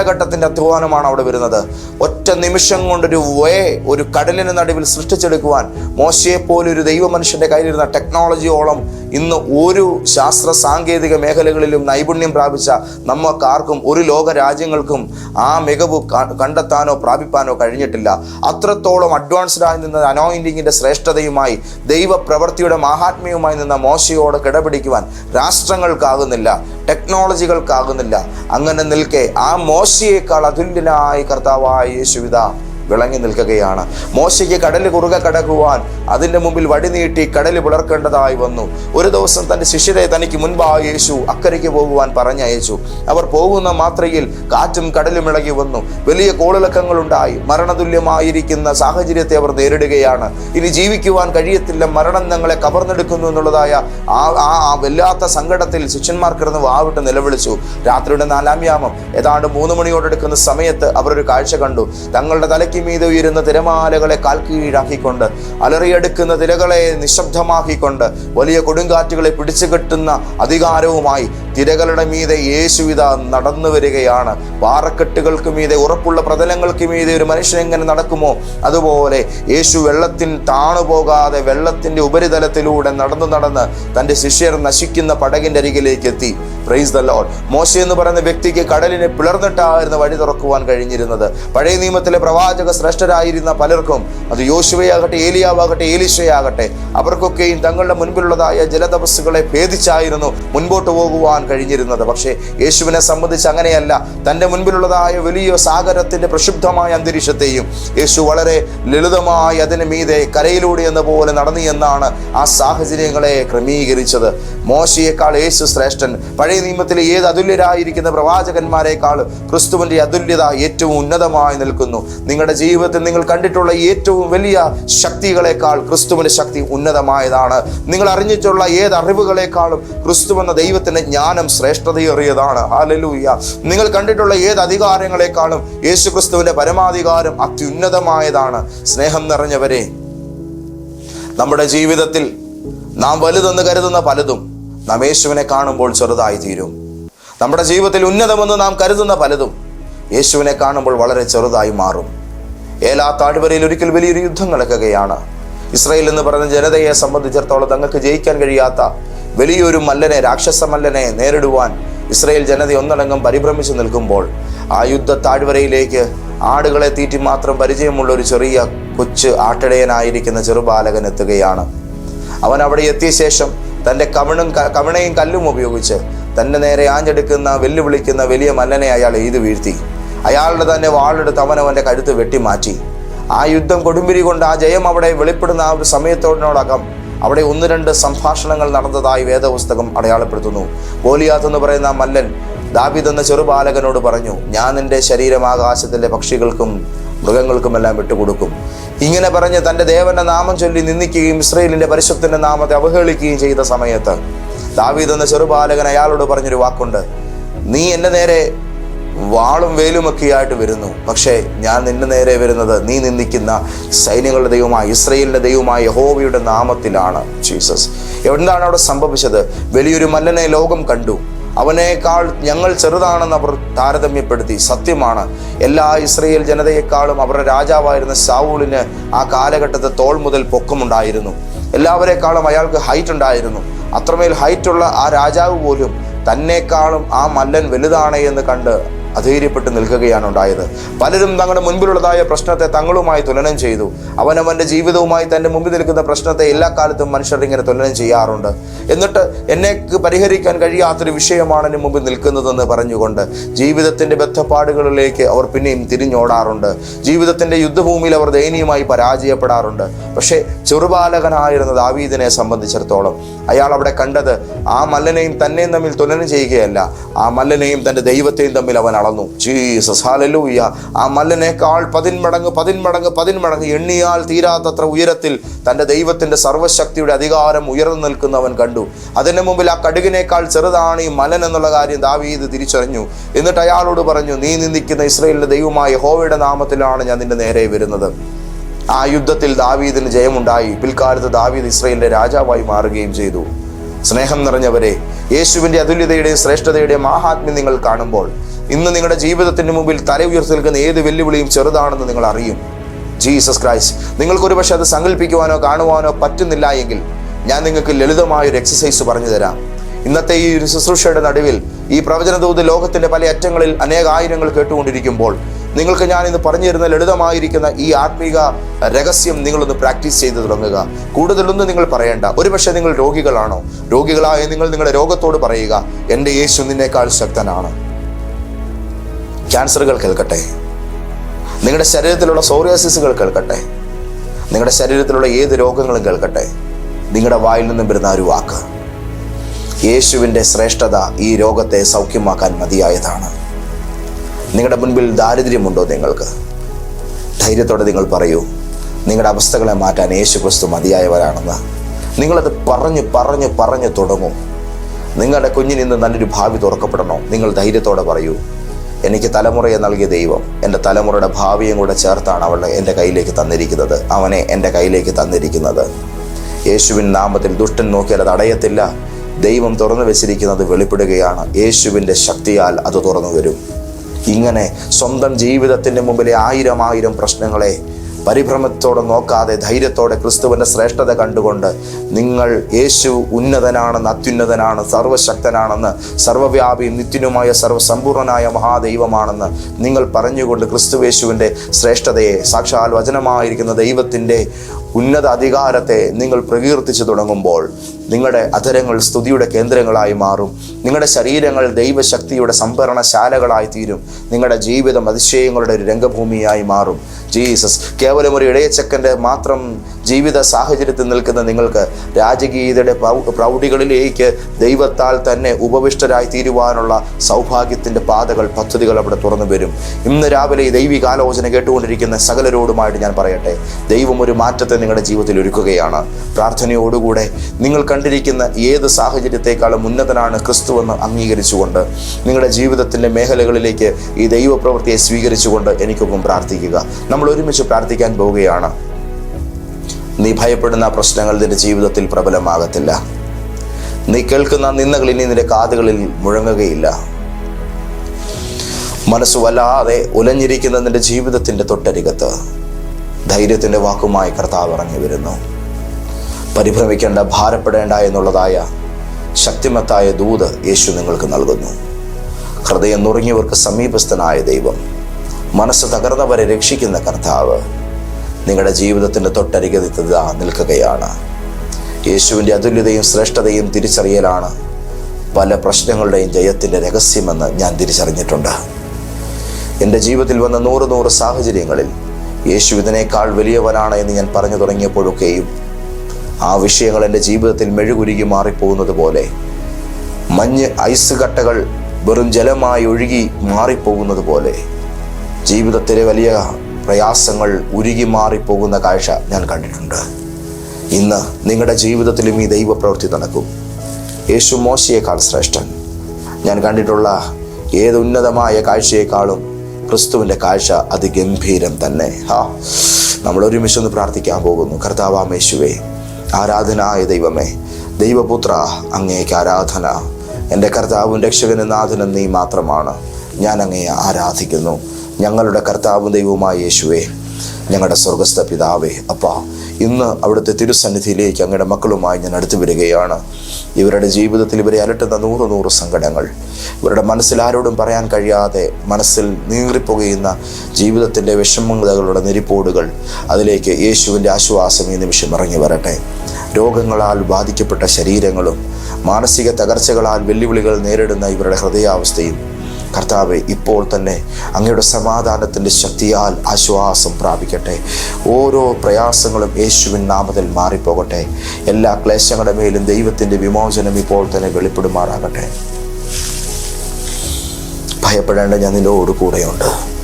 കാലഘട്ടത്തിന്റെ അധ്വാനമാണ് അവിടെ വരുന്നത്. ഒറ്റ നിമിഷം കൊണ്ടൊരു വേ ഒരു കടലിന് നടുവിൽ സൃഷ്ടിച്ചെടുക്കുവാൻ മോശയെ പോലെ ഒരു ദൈവ മനുഷ്യന്റെ കയ്യിലിരുന്ന ടെക്നോളജിയോളം ഇന്ന് ഒരു ശാസ്ത്ര സാങ്കേതിക മേഖലകളിലും നൈപുണ്യം പ്രാപിച്ച നമുക്കാർക്കും ഒരു ലോക രാജ്യങ്ങൾക്കും ആ മികവ് കണ്ടെത്താനോ പ്രാപിപ്പാനോ കഴിഞ്ഞിട്ടില്ല. അത്രത്തോളം അഡ്വാൻസ്ഡ് ആയി നിന്ന അനോയിന്റിങ്ങിന്റെ ശ്രേഷ്ഠതയുമായി ദൈവപ്രവൃത്തിയുടെ മഹാത്മ്യവുമായി നിന്ന മോശയോട് കിടപിടിക്കുവാൻ രാഷ്ട്രങ്ങൾക്കാകുന്നില്ല ടെക്നോളജികൾക്കാകുന്നില്ല. അങ്ങനെ നിൽക്കെ ആ മോശയേക്കാൾ അതുല്യനായ കർത്താവായ യേശുവിത. വിളങ്ങി നിൽക്കുകയാണ്. മോശയ്ക്ക് കടൽ കുറുകെ കടക്കുവാൻ അതിന്റെ മുമ്പിൽ വടി നീട്ടി കടൽ പിളർക്കേണ്ടതായി വന്നു. ഒരു ദിവസം തന്റെ ശിഷ്യരെ തനിക്ക് മുൻപായി യേശു അക്കരയ്ക്ക് പോകുവാൻ പറഞ്ഞയച്ചു. അവർ പോകുന്ന മാത്രയിൽ കാറ്റും കടലും ഇളകി വന്നു. വലിയ കോളിളക്കങ്ങളുണ്ടായി. മരണതുല്യമായിരിക്കുന്ന സാഹചര്യത്തെ അവർ നേരിടുകയാണ്. ഇനി ജീവിക്കുവാൻ കഴിയത്തില്ല. മരണം ഞങ്ങളെ കവർന്നെടുക്കുന്നു എന്നുള്ളതായ ആ ആ വല്ലാത്ത സങ്കടത്തിൽ ശിഷ്യന്മാർ കിടന്ന് വാവിട്ട് നിലവിളിച്ചു. രാത്രിയുടെ നാലാം യാമം. ഏതാണ്ട് മൂന്ന് മണിയോടെടുക്കുന്ന സമയത്ത് അവർ ഒരു കാഴ്ച കണ്ടു. തങ്ങളുടെ തലയ്ക്ക് മീതെ ഉയരുന്ന തിരമാലകളെ കാൽക്കീഴാക്കിക്കൊണ്ട് അലറിയെടുക്കുന്ന തിരകളെ നിശബ്ദമാക്കിക്കൊണ്ട് വലിയ കൊടുങ്കാറ്റുകളെ പിടിച്ചു കെട്ടുന്ന അധികാരവുമായി തിരകളുടെ മീതെ യേശുവിത നടന്നു വരികയാണ്. പാറക്കെട്ടുകൾക്ക് മീതെ ഉറപ്പുള്ള പ്രതലങ്ങൾക്ക് മീതെ ഒരു മനുഷ്യൻ എങ്ങനെ നടക്കുമോ? അതുപോലെ യേശു വെള്ളത്തിൽ താണു പോകാതെ വെള്ളത്തിന്റെ ഉപരിതലത്തിലൂടെ നടന്നു നടന്ന് തന്റെ ശിഷ്യർ നശിക്കുന്ന പടകിന്റെ അരികിലേക്ക് എത്തി. പ്രൈസ് ദ ലോഡ് മോശ എന്ന് പറയുന്ന വ്യക്തിക്ക് കടലിനെ പിളർന്നിട്ടായിരുന്നു വഴി തുറക്കുവാൻ കഴിഞ്ഞിരുന്നത്. പഴയ നിയമത്തിലെ പ്രവാചക ശ്രേഷ്ഠരായിരുന്ന പലർക്കും അത് യോശുവയാകട്ടെ ഏലിയാവാകട്ടെ ഏലിശയാകട്ടെ അവർക്കൊക്കെയും തങ്ങളുടെ മുൻപിലുള്ളതായ ജലതപസ്സുകളെ ഭേദിച്ചായിരുന്നു മുൻപോട്ട് പോകുവാൻ കഴിഞ്ഞിരുന്നത്. പക്ഷേ യേശുവിനെ സംബന്ധിച്ച് അങ്ങനെയല്ല. തന്റെ മുൻപിലുള്ളതായ വലിയ സാഗരത്തിന്റെ പ്രക്ഷുബ്ധമായ അന്തരീക്ഷത്തെയും യേശു വളരെ ലളിതമായി അതിന് മീതെ കരയിലൂടെ എന്ന പോലെ നടന്നു എന്നാണ് ആ സാഹചര്യങ്ങളെ ക്രമീകരിച്ചത്. മോശയേക്കാൾ യേശു ശ്രേഷ്ഠൻ. പഴയ നിയമത്തിലെ ഏത് അതുല്യരായിരിക്കുന്ന പ്രവാചകന്മാരെക്കാൾ ക്രിസ്തുവിന്റെ അതുല്യത ഏറ്റവും ഉന്നതമായി നിൽക്കുന്നു. നിങ്ങളുടെ ജീവിതത്തിൽ നിങ്ങൾ കണ്ടിട്ടുള്ള ഏറ്റവും വലിയ ശക്തികളെക്കാൾ ക്രിസ്തുവിന്റെ ശക്തി ഉന്നതമായതാണ്. നിങ്ങൾ അറിഞ്ഞിട്ടുള്ള ഏത് അറിവുകളെക്കാളും ക്രിസ്തു എന്ന ദൈവത്തിന്റെ ജ്ഞാനം ശ്രേഷ്ഠതയേറിയതാണ്. ഹാലലൂയ നിങ്ങൾ കണ്ടിട്ടുള്ള ഏത് അധികാരങ്ങളെക്കാളും യേശു ക്രിസ്തുവിന്റെ പരമാധികാരം അത്യുന്നതമായതാണ്. സ്നേഹം നിറഞ്ഞവരെ നമ്മുടെ ജീവിതത്തിൽ നാം വലുതെന്ന് കരുതുന്ന പലതും നാം യേശുവിനെ കാണുമ്പോൾ ചെറുതായി തീരും. നമ്മുടെ ജീവിതത്തിൽ ഉന്നതമെന്ന് നാം കരുതുന്ന പലതും യേശുവിനെ കാണുമ്പോൾ വളരെ ചെറുതായി മാറും. ഏലാ താഴ്വരയിൽ ഒരിക്കൽ വലിയൊരു യുദ്ധം നടക്കുകയാണ്. ഇസ്രയേൽ എന്ന് പറയുന്ന ജനതയെ സംബന്ധിച്ചിടത്തോളം തങ്ങൾക്ക് ജയിക്കാൻ കഴിയാത്ത വലിയൊരു മല്ലനെ രാക്ഷസ മല്ലനെ നേരിടുവാൻ ഇസ്രയേൽ ജനത ഒന്നടങ്കം പരിഭ്രമിച്ചു നിൽക്കുമ്പോൾ ആ യുദ്ധ താഴ്വരയിലേക്ക് ആടുകളെ തീറ്റി മാത്രം പരിചയമുള്ള ഒരു ചെറിയ കൊച്ചു ആട്ടിടയനായിരിക്കുന്ന ചെറുബാലകൻ എത്തുകയാണ്. അവൻ അവിടെ എത്തിയ ശേഷം തന്റെ കമണും ക- കല്ലും ഉപയോഗിച്ച് തന്റെ നേരെ ആഞ്ഞെടുക്കുന്ന വെല്ലുവിളിക്കുന്ന വലിയ മല്ലനെ അയാൾ എയ്തു വീഴ്ത്തി. അയാളുടെ തന്നെ വാളെടുത്ത് അവൻ അവന്റെ കഴുത്ത് വെട്ടിമാറ്റി. ആ യുദ്ധം കൊടുമ്പിരി കൊണ്ട് ആ ജയം അവിടെ വെളിപ്പെടുന്ന ആ ഒരു സമയത്തോടിനോടകം അവിടെ ഒന്ന് രണ്ട് സംഭാഷണങ്ങൾ നടന്നതായി വേദപുസ്തകം അടയാളപ്പെടുത്തുന്നു. ഗോലിയാത്ത് എന്ന് പറയുന്ന മല്ലൻ ദാബിദ് എന്ന ചെറുബാലകനോട് പറഞ്ഞു ഞാൻ എന്റെ ശരീരം ആകാശത്തിലെ പക്ഷികൾക്കും മൃഗങ്ങൾക്കുമെല്ലാം വിട്ടുകൊടുക്കും. ഇങ്ങനെ പറഞ്ഞ് തന്റെ ദേവന്റെ നാമം ചൊല്ലി നിന്ദിക്കുകയും ഇസ്രയേലിന്റെ പരിശുദ്ധന്റെ നാമത്തെ അവഹേളിക്കുകയും ചെയ്ത സമയത്ത് ദാവീദ് എന്ന ചെറുബാലകൻ അയാളോട് പറഞ്ഞൊരു വാക്കുണ്ട്. നീ എന്റെ നേരെ വാളും വേലുമൊക്കെയായിട്ട് വരുന്നു. പക്ഷേ ഞാൻ നിന്റെ നേരെ വരുന്നത് നീ നിന്ദിക്കുന്ന സൈന്യങ്ങളുടെ ദൈവമായ ഇസ്രയേലിന്റെ ദൈവമായ യഹോവയുടെ നാമത്തിലാണ്. ജീസസ്. എന്താണ് അവിടെ സംഭവിച്ചത്? വലിയൊരു മല്ലനെ ലോകം കണ്ടു. അവനേക്കാൾ ഞങ്ങൾ ചെറുതാണെന്ന് അവർ താരതമ്യപ്പെടുത്തി. സത്യമാണ് എല്ലാ ഇസ്രയേൽ ജനതയെക്കാളും അവരുടെ രാജാവായിരുന്ന സാവൂളിന് ആ കാലഘട്ടത്തെ തോൾ മുതൽ പൊക്കമുണ്ടായിരുന്നു. എല്ലാവരെക്കാളും അയാൾക്ക് ഹൈറ്റ് ഉണ്ടായിരുന്നു. അത്രമേൽ ഹൈറ്റുള്ള ആ രാജാവ് പോലും തന്നെക്കാളും ആ മല്ലൻ വലുതാണ് എന്ന് കണ്ട് അധൈര്യപ്പെട്ട് നിൽക്കുകയാണ് ഉണ്ടായത്. പലരും തങ്ങളുടെ മുൻപിലുള്ളതായ പ്രശ്നത്തെ തങ്ങളുമായി തുലനം ചെയ്തു. അവനവന്റെ ജീവിതവുമായി തന്റെ മുമ്പിൽ നിൽക്കുന്ന പ്രശ്നത്തെ എല്ലാ കാലത്തും മനുഷ്യർ ഇങ്ങനെ തുലനം ചെയ്യാറുണ്ട്. എന്നിട്ട് എന്നെ പരിഹരിക്കാൻ കഴിയാത്തൊരു വിഷയമാണ് എന്റെ മുമ്പിൽ നിൽക്കുന്നതെന്ന് പറഞ്ഞുകൊണ്ട് ജീവിതത്തിന്റെ ബദ്ധപ്പാടുകളിലേക്ക് അവർ പിന്നെയും തിരിഞ്ഞോടാറുണ്ട്. ജീവിതത്തിന്റെ യുദ്ധഭൂമിയിൽ അവർ ദയനീയമായി പരാജയപ്പെടാറുണ്ട്. പക്ഷേ ചെറുപാലകനായിരുന്ന ദാവീദിനെ സംബന്ധിച്ചിടത്തോളം അയാൾ അവിടെ കണ്ടത് ആ മല്ലനെയും തന്നെയും തമ്മിൽ തുലനം ചെയ്യുകയല്ല. ആ മല്ലനെയും തന്റെ ദൈവത്തെയും തമ്മിൽ അവൻ അളന്നു ജീസസ് ഹാലലൂയ ആ മല്ലനേക്കാൾ പതിന്മടങ്ങ് പതിന്മടങ്ങ് പതിന്മടങ്ങ് എണ്ണിയാൽ തീരാത്തത്ര ഉയരത്തിൽ തന്റെ ദൈവത്തിന്റെ സർവശക്തിയുടെ അധികാരം ഉയർന്നു നിൽക്കുന്നവൻ കണ്ടു. അതിന് മുമ്പിൽ ആ കടുകിനേക്കാൾ ചെറുതാണ് ഈ മലൻ എന്നുള്ള കാര്യം ദാവീദ് തിരിച്ചറിഞ്ഞു. എന്നിട്ട് അയാളോട് പറഞ്ഞു നീ നിന്ദിക്കുന്ന ഇസ്രയേലിന്റെ ദൈവമായ ഹോവയുടെ നാമത്തിലാണ് ഞാൻ നിന്റെ നേരെ വരുന്നത്. ആ യുദ്ധത്തിൽ ദാവീദിന് ജയമുണ്ടായി. പിൽക്കാലത്ത് ദാവീദ് ഇസ്രയേലിന്റെ രാജാവായി മാറുകയും ചെയ്തു. സ്നേഹം നിറഞ്ഞവരെ യേശുവിന്റെ അതുല്യതയുടെയും ശ്രേഷ്ഠതയുടെയും മഹാത്മ്യം നിങ്ങൾ കാണുമ്പോൾ ഇന്ന് നിങ്ങളുടെ ജീവിതത്തിന് മുമ്പിൽ തല ഉയർത്തി നിൽക്കുന്ന ഏത് വെല്ലുവിളിയും ചെറുതാണെന്ന് നിങ്ങൾ അറിയും. ജീസസ് ക്രൈസ്റ്റ് നിങ്ങൾക്കൊരു പക്ഷെ അത് സങ്കല്പിക്കുവാനോ കാണുവാനോ പറ്റുന്നില്ല എങ്കിൽ ഞാൻ നിങ്ങൾക്ക് ലളിതമായ ഒരു എക്സസൈസ് പറഞ്ഞു തരാം. ഇന്നത്തെ ഈ ഒരു ശുശ്രൂഷയുടെ നടുവിൽ ഈ പ്രവചന ദൂത് ലോകത്തിന്റെ പല അറ്റങ്ങളിൽ അനേക ആയിരങ്ങൾ കേട്ടുകൊണ്ടിരിക്കുമ്പോൾ നിങ്ങൾക്ക് ഞാൻ ഇന്ന് പറഞ്ഞു തരുന്ന ലളിതമായിരിക്കുന്ന ഈ ആത്മീക രഹസ്യം നിങ്ങളൊന്ന് പ്രാക്ടീസ് ചെയ്ത് തുടങ്ങുക. കൂടുതലൊന്നും നിങ്ങൾ പറയേണ്ട. ഒരുപക്ഷെ നിങ്ങൾ രോഗികളാണോ? രോഗികളായ നിങ്ങൾ നിങ്ങളുടെ രോഗത്തോട് പറയുക എന്റെ യേശു നിന്നേക്കാൾ ശക്തനാണ്. ക്യാൻസറുകൾ കേൾക്കട്ടെ. നിങ്ങളുടെ ശരീരത്തിലുള്ള സോറിയാസിസുകൾ കേൾക്കട്ടെ. നിങ്ങളുടെ ശരീരത്തിലുള്ള ഏത് രോഗങ്ങളും കേൾക്കട്ടെ. നിങ്ങളുടെ വായിൽ നിന്നും വരുന്ന ഒരു വാക്ക്. യേശുവിന്റെ ശ്രേഷ്ഠത ഈ രോഗത്തെ സൗഖ്യമാക്കാൻ മതിയായതാണ്. നിങ്ങളുടെ മുൻപിൽ ദാരിദ്ര്യമുണ്ടോ നിങ്ങൾക്ക്? ധൈര്യത്തോടെ നിങ്ങൾ പറയൂ. നിങ്ങളുടെ അവസ്ഥകളെ മാറ്റാൻ യേശു ക്രിസ്തു മതിയായവരാണെന്ന്. നിങ്ങളത് പറഞ്ഞ് പറഞ്ഞ് പറഞ്ഞ് തുടങ്ങും. നിങ്ങളുടെ കുഞ്ഞിന് നല്ലൊരു ഭാവി തുറക്കപ്പെടണോ? നിങ്ങൾ ധൈര്യത്തോടെ പറയൂ. എനിക്ക് തലമുറയെ നൽകിയ ദൈവം എന്റെ തലമുറയുടെ ഭാവിയും കൂടെ ചേർത്താണ് അവൾ എന്റെ കയ്യിലേക്ക് തന്നിരിക്കുന്നത്. അവനെ എന്റെ കയ്യിലേക്ക് തന്നിരിക്കുന്നത്. യേശുവിൻ നാമത്തിൽ ദുഷ്ടൻ നോക്കിയാൽ അത് അടയത്തില്ല. ദൈവം തുറന്നു വെച്ചിരിക്കുന്നത് വെളിപ്പെടുകയാണ്. യേശുവിന്റെ ശക്തിയാൽ അത് തുറന്നു വരും. ഇങ്ങനെ സ്വന്തം ജീവിതത്തിന്റെ മുമ്പിലെ ആയിരം ആയിരം പ്രശ്നങ്ങളെ പരിഭ്രമത്തോടെ നോക്കാതെ ധൈര്യത്തോടെ ക്രിസ്തുവിന്റെ ശ്രേഷ്ഠത കണ്ടുകൊണ്ട് നിങ്ങൾ യേശു ഉന്നതനാണെന്ന് അത്യുന്നതനാണ് സർവശക്തനാണെന്ന് സർവവ്യാപിയും നിത്യനുമായ സർവസമ്പൂർണനായ മഹാദൈവമാണെന്ന് നിങ്ങൾ പറഞ്ഞുകൊണ്ട് ക്രിസ്തുവേശുവിന്റെ ശ്രേഷ്ഠതയെ സാക്ഷാൽ വചനമായിരിക്കുന്ന ദൈവത്തിന്റെ ഉന്നത അധികാരത്തെ നിങ്ങൾ പ്രകീർത്തിച്ചു തുടങ്ങുമ്പോൾ നിങ്ങളുടെ അധരങ്ങൾ സ്തുതിയുടെ കേന്ദ്രങ്ങളായി മാറും. നിങ്ങളുടെ ശരീരങ്ങൾ ദൈവശക്തിയുടെ സംഭരണശാലകളായി തീരും. നിങ്ങളുടെ ജീവിതം അതിശയങ്ങളുടെ ഒരു രംഗഭൂമിയായി മാറും. ജീസസ് കേവലം ഒരു ഇടയച്ചക്കന്റെ മാത്രം ജീവിത സാഹചര്യത്തിൽ നിൽക്കുന്ന നിങ്ങൾക്ക് രാജകീയതയുടെ പ്രൗ- പ്രൗഢികളിലേക്ക് ദൈവത്താൽ തന്നെ ഉപവിഷ്ടരായി തീരുവാനുള്ള സൗഭാഗ്യത്തിന്റെ പാതകൾ പദ്ധതികൾ അവിടെ തുറന്നു വരും. ഇന്ന് രാവിലെ ഈ ദൈവികാലോചന കേട്ടുകൊണ്ടിരിക്കുന്ന സകലരോടുമായിട്ട് ഞാൻ പറയട്ടെ ദൈവം ഒരു മാറ്റത്തെ നിങ്ങളുടെ ജീവിതത്തിൽ ഒരുക്കുകയാണ്. പ്രാർത്ഥനയോടുകൂടെ നിങ്ങൾ കണ്ടിരിക്കുന്ന ഏത് സാഹചര്യത്തെക്കാളും ഉന്നതനാണ് ക്രിസ്തുവെന്ന് അംഗീകരിച്ചുകൊണ്ട് നിങ്ങളുടെ ജീവിതത്തിന്റെ മേഖലകളിലേക്ക് ഈ ദൈവപ്രവൃത്തിയെ സ്വീകരിച്ചുകൊണ്ട് എനിക്കൊപ്പം പ്രാർത്ഥിക്കുക. നമ്മൾ ഒരുമിച്ച് പ്രാർത്ഥിക്കാൻ പോവുകയാണ്. നീ ഭയപ്പെടുന്ന പ്രശ്നങ്ങൾ നിന്റെ ജീവിതത്തിൽ പ്രബലമാകത്തില്ല. നീ കേൾക്കുന്ന നിന്നകൾ ഇനി നിന്റെ കാതുകളിൽ മുഴങ്ങുകയില്ല. മനസ്സ് വല്ലാതെ ഉലഞ്ഞിരിക്കുന്ന നിന്റെ ജീവിതത്തിന്റെ തൊട്ടരികത്ത് ധൈര്യത്തിന്റെ വാക്കുമായി കർത്താവ് ഇറങ്ങി വരുന്നു. പരിഭ്രമിക്കേണ്ട ഭാരപ്പെടേണ്ട എന്നുള്ളതായ ശക്തിമത്തായ ദൂത് യേശു നിങ്ങൾക്ക് നൽകുന്നു. ഹൃദയം നുറുങ്ങിയവർക്ക് സമീപസ്ഥനായ ദൈവം മനസ്സ് തകർന്നവരെ രക്ഷിക്കുന്ന കർത്താവ് നിങ്ങളുടെ ജീവിതത്തിന്റെ തൊട്ടരികത്തിതാ നിൽക്കുകയാണ്. യേശുവിന്റെ അതുല്യതയും ശ്രേഷ്ഠതയും തിരിച്ചറിയലാണ് പല പ്രശ്നങ്ങളുടെയും ജയത്തിന്റെ രഹസ്യമെന്ന് ഞാൻ തിരിച്ചറിഞ്ഞിട്ടുണ്ട്. എന്റെ ജീവിതത്തിൽ വന്ന നൂറ് നൂറ് സാഹചര്യങ്ങളിൽ യേശു ഇതിനേക്കാൾ വലിയവനാണ് എന്ന് ഞാൻ പറഞ്ഞു തുടങ്ങിയപ്പോഴൊക്കെയും ആ വിഷയങ്ങൾ എന്റെ ജീവിതത്തിൽ മെഴുകുരുകി മാറിപ്പോകുന്നത് പോലെ മഞ്ഞ് ഐസ് കട്ടകൾ വെറും ജലമായി ഒഴുകി മാറിപ്പോകുന്നത് പോലെ ജീവിതത്തിലെ വലിയ പ്രയാസങ്ങൾ ഉരുകി മാറിപ്പോകുന്ന കാഴ്ച ഞാൻ കണ്ടിട്ടുണ്ട്. ഇന്ന് നിങ്ങളുടെ ജീവിതത്തിലും ഈ ദൈവപ്രവൃത്തി നടക്കും. യേശു മോശയേക്കാൾ ശ്രേഷ്ഠൻ. ഞാൻ കണ്ടിട്ടുള്ള ഏത് ഉന്നതമായ കാഴ്ചയേക്കാളും ക്രിസ്തുവിന്റെ കാഴ്ച അതിഗംഭീരം തന്നെ. ഹാ നമ്മൾ ഒരുമിച്ച് ഒന്ന് പ്രാർത്ഥിക്കാൻ പോകുന്നു. കർത്താവാം യേശുവേ ആരാധനായ ദൈവമേ ദൈവപുത്ര അങ്ങേക്ക് ആരാധന. എന്റെ കർത്താവും രക്ഷകനും നാഥനും നീ മാത്രമാണ്. ഞാൻ അങ്ങയെ ആരാധിക്കുന്നു. ഞങ്ങളുടെ കർത്താവും ദൈവവുമായ യേശുവേ ഞങ്ങളുടെ സ്വർഗസ്ഥ പിതാവേ അപ്പാ ഇന്ന് അവിടുത്തെ തിരുസന്നിധിയിലേക്ക് അങ്ങയുടെ മക്കളുമായി ഞാൻ അടുത്തു വരികയാണ്. ഇവരുടെ ജീവിതത്തിൽ ഇവരെ അലട്ടുന്ന നൂറ് നൂറ് സങ്കടങ്ങൾ. ഇവരുടെ മനസ്സിൽ ആരോടും പറയാൻ കഴിയാതെ മനസ്സിൽ നീറിപ്പുകയുന്ന ജീവിതത്തിന്റെ വിഷമതകളുടെ നെരിപ്പോടുകൾ അതിലേക്ക് യേശുവിന്റെ ആശ്വാസം ഈ നിമിഷം ഇറങ്ങി വരട്ടെ. രോഗങ്ങളാൽ ബാധിക്കപ്പെട്ട ശരീരങ്ങളും മാനസിക തകർച്ചകളാൽ വെല്ലുവിളികൾ നേരിടുന്ന ഇവരുടെ ഹൃദയാവസ്ഥയും കർത്താവെ ഇപ്പോൾ തന്നെ അങ്ങയുടെ സമാധാനത്തിന്റെ ശക്തിയാൽ ആശ്വാസം പ്രാപിക്കട്ടെ. ഓരോ പ്രയാസങ്ങളും യേശുവിൻ നാമത്തിൽ മാറിപ്പോകട്ടെ. എല്ലാ ക്ലേശങ്ങളുടെ മേലും ദൈവത്തിന്റെ വിമോചനം ഇപ്പോൾ തന്നെ വെളിപ്പെടുമാറാകട്ടെ. ഭയപ്പെടേണ്ട ഞാൻ നിന്നോട് കൂടെയുണ്ട്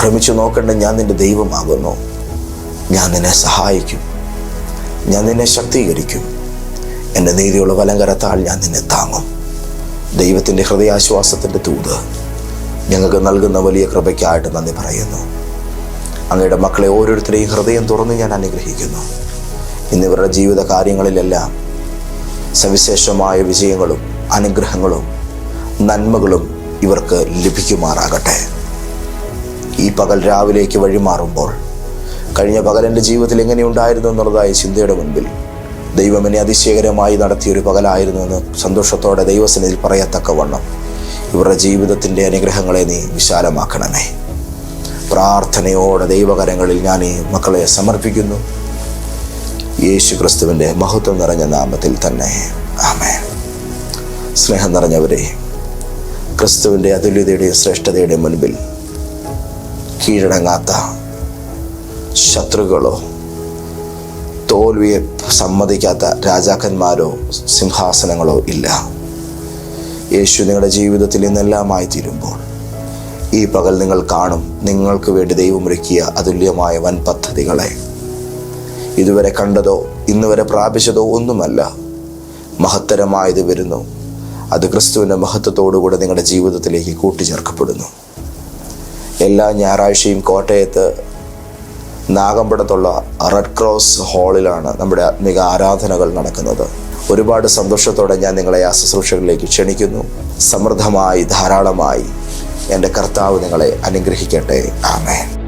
ഭ്രമിച്ചു നോക്കേണ്ട ഞാൻ നിന്റെ ദൈവമാകുന്നു. ഞാൻ നിന്നെ സഹായിക്കും. ഞാൻ നിന്നെ ശക്തീകരിക്കും. എന്റെ നീതിയുള്ള വലങ്കരത്താൽ ഞാൻ നിന്നെ താങ്ങും. ദൈവത്തിന്റെ ഹൃദയാശ്വാസത്തിന്റെ തൂത് ഞങ്ങൾക്ക് നൽകുന്ന വലിയ കൃപയ്ക്കായിട്ട് നന്ദി പറയുന്നു. അങ്ങയുടെ മക്കളെ ഓരോരുത്തരെയും ഹൃദയം തുറന്ന് ഞാൻ അനുഗ്രഹിക്കുന്നു. ഇന്നിവരുടെ ജീവിത കാര്യങ്ങളിലെല്ലാം സവിശേഷമായ വിജയങ്ങളും അനുഗ്രഹങ്ങളും നന്മകളും ഇവർക്ക് ലഭിക്കുമാറാകട്ടെ. ഈ പകൽ രാവിലേക്ക് വഴിമാറുമ്പോൾ കഴിഞ്ഞ പകൽ എന്റെ ജീവിതത്തിൽ എങ്ങനെയുണ്ടായിരുന്നു എന്നുള്ളതായി ചിന്തയുടെ മുൻപിൽ ദൈവം എന്നെ അതിശയകരമായി നടത്തിയൊരു പകലായിരുന്നുവെന്ന് സന്തോഷത്തോടെ ദൈവസന്നിധിയിൽ പറയത്തക്കവണ്ണം ഇവരുടെ ജീവിതത്തിന്റെ അനുഗ്രഹങ്ങളെ നീ വിശാലമാക്കണമേ. പ്രാർത്ഥനയോടെ ദൈവകരങ്ങളിൽ ഞാൻ ഈ മക്കളെ സമർപ്പിക്കുന്നു. യേശു ക്രിസ്തുവിന്റെ മഹത്വം നിറഞ്ഞ നാമത്തിൽ തന്നെ. ആമേ സ്നേഹം നിറഞ്ഞവരെ ക്രിസ്തുവിന്റെ അതുല്യതയുടെയും ശ്രേഷ്ഠതയുടെയും മുൻപിൽ കീഴടങ്ങാത്ത ശത്രുക്കളോ തോൽവിയെ സമ്മതിക്കാത്ത രാജാക്കന്മാരോ സിംഹാസനങ്ങളോ ഇല്ല. യേശു നിങ്ങളുടെ ജീവിതത്തിൽ ഇന്നെല്ലാമായി തീരുമ്പോൾ ഈ പകൽ നിങ്ങൾ കാണും. നിങ്ങൾക്ക് വേണ്ടി ദൈവമൊരുക്കിയ അതുല്യമായ വൻ പദ്ധതികളെ ഇതുവരെ കണ്ടതോ ഇന്ന് വരെ പ്രാപിച്ചതോ ഒന്നുമല്ല. മഹത്തരമായത് വരുന്നു. അത് ക്രിസ്തുവിന്റെ മഹത്വത്തോടുകൂടെ നിങ്ങളുടെ ജീവിതത്തിലേക്ക് കൂട്ടിച്ചേർക്കപ്പെടുന്നു. എല്ലാ ഞായറാഴ്ചയും കോട്ടയത്ത് നാഗമ്പടത്തുള്ള റെഡ് ക്രോസ് ഹാളിലാണ് നമ്മുടെ ആത്മിക ആരാധനകൾ നടക്കുന്നത്. ഒരുപാട് സന്തോഷത്തോടെ ഞാൻ നിങ്ങളെ ആ ശുശ്രൂഷകളിലേക്ക് ക്ഷണിക്കുന്നു. സമൃദ്ധമായി ധാരാളമായി എന്റെ കർത്താവ് നിങ്ങളെ അനുഗ്രഹിക്കട്ടെ. ആമേൻ.